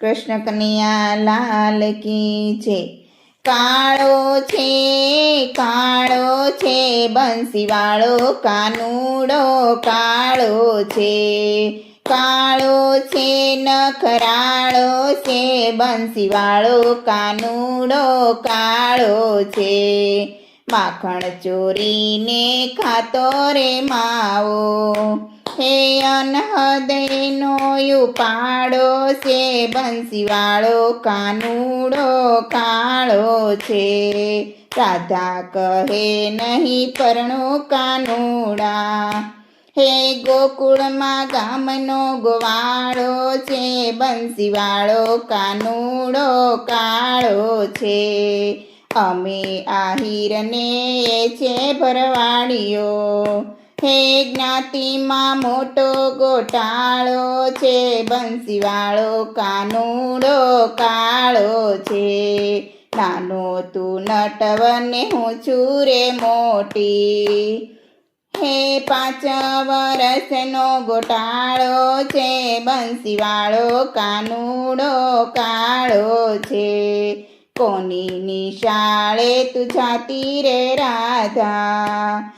કૃષ્ણ કનૈયા લાલ કી છે. કાળો છે કાળો છે, બંસીવાળો કાનુડો કાળો છે. કાળો છે, નખરાળો છે, બંસીવાળો કાનુડો કાળો છે. માખણ ચોરીને ખાતો રે માવો. હે અનહદયનો ઉપાડો છે બંસીવાળો કાનુડો કાળો છે. રાધા કહે નહીં પરણો કાનુડા. હે ગોકુળમાં ગામનો ગોવાળો છે, બંસીવાળો કાનુડો કાળો છે. અમે એ છે ભરવાડીઓ. હે જ્ઞાતિમાં મોટો ગોટાળો છે, બંસીવાળો કાનુડો કાળો છે. નાનો તું નટવને હું છું રે મોટી. હે પાંચ વરસનો ગોટાળો છે, બંસીવાળો કાનુડો કાળો છે. કોની નિશાળે તું જાતી રે રાધા?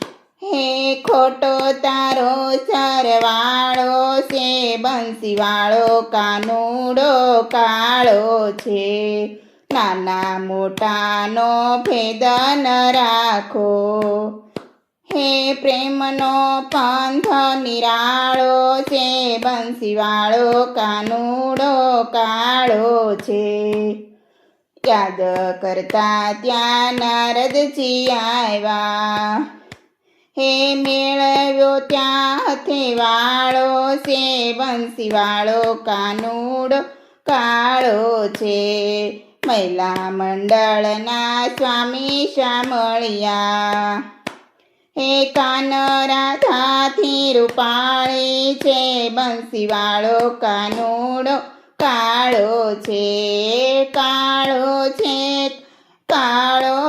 હે ખોટો તારો સરવાળો છે, બંસીવાળો કાનુડો કાળો છે. નાના મોટાનો ભેદ ન રાખો. હે પ્રેમનો પંથ નિરાળો છે, બંસીવાળો કાનુડો કાળો છે. યાદ કરતા ત્યાં નારદજી આવ્યા. હે મેળવ્યો ત્યાં હથે વાળો છે બંસીવાળો કાનુડો કાળો છે. મહિલા મંડળના સ્વામી શામળિયા. હે કાન રૂપાળી છે. બંસીવાળો કાનુડો કાળો છે. કાળો છે. કાળો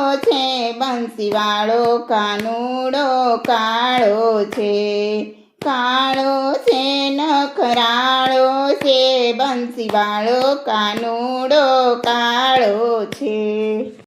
બંસીવાળો કાનુડો કાળો છે કાળો છે નખરાળો છે બંસીવાળો કાનુડો કાળો છે.